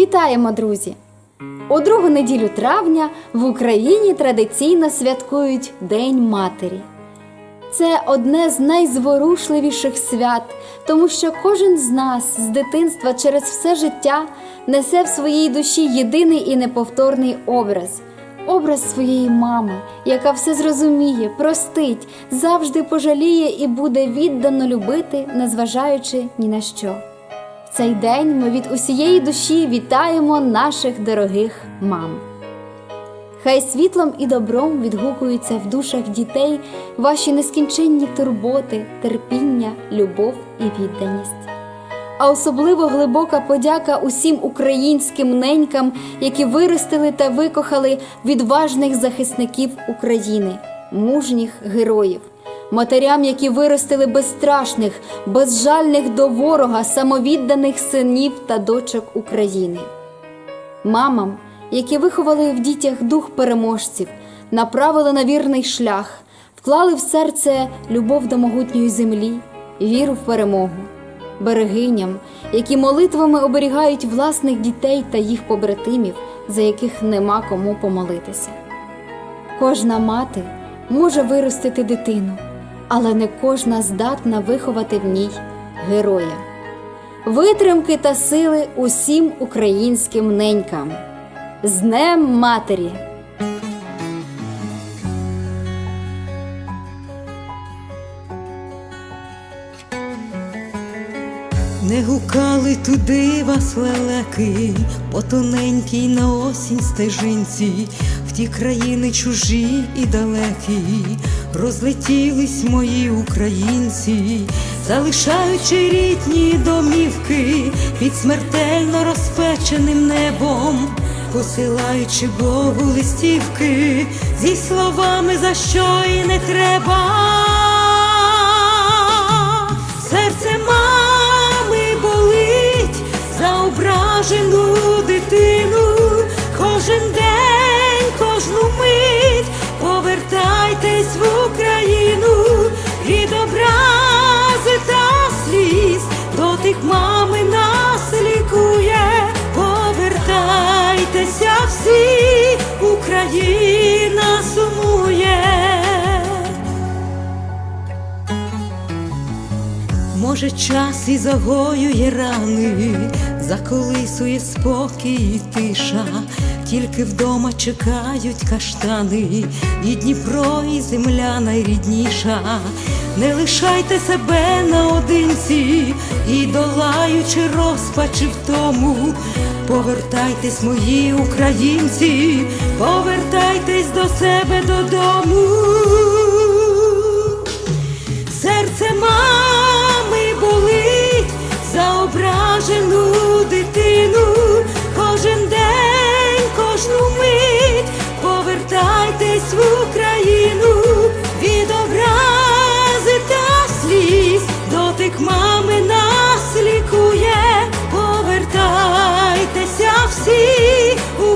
Вітаємо, друзі! У другу неділю травня в Україні традиційно святкують День Матері. Це одне з найзворушливіших свят, тому що кожен з нас з дитинства через все життя несе в своїй душі єдиний і неповторний образ образ своєї мами, яка все зрозуміє, простить, завжди пожаліє і буде віддано любити, незважаючи ні на що. Цей день ми від усієї душі вітаємо наших дорогих мам. Хай світлом і добром відгукуються в душах дітей ваші нескінченні турботи, терпіння, любов і відданість. А особливо глибока подяка усім українським ненькам, які виростили та викохали відважних захисників України, мужніх героїв, матерям, які виростили безстрашних, безжальних до ворога, самовідданих синів та дочок України мамам, які виховали в дітях дух переможців, направили на вірний шлях, вклали в серце любов до могутньої землі, віру в перемогу, берегиням, які молитвами оберігають власних дітей та їх побратимів, за яких нема кому помолитися. Кожна мати може виростити дитину, але не кожна здатна виховати в ній героя витримки та сили усім українським ненькам. З Днем Матері! Не гукали туди вас лелеки, по тоненькій на осінь стежинці, в ті країни чужі і далекі, розлетілись мої українці, залишаючи рідні домівки під смертельно розпеченим небом, посилаючи Богу листівки зі словами за що і не треба. Може, час і загоює рани, заколисує спокій і тиша, тільки вдома чекають каштани, і Дніпро, і земля найрідніша. Не лишайте себе наодинці і долаючи розпачі в тому. Повертайтесь, мої українці, повертайтесь до себе додому.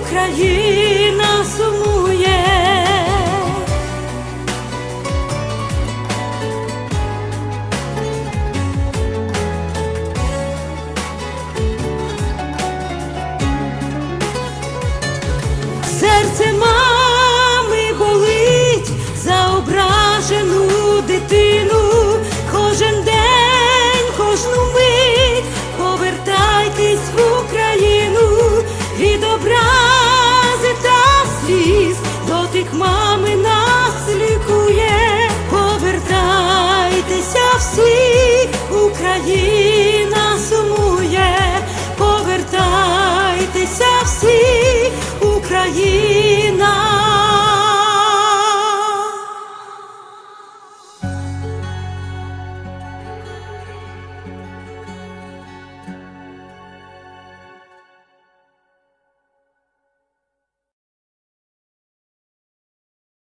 Україна. 一。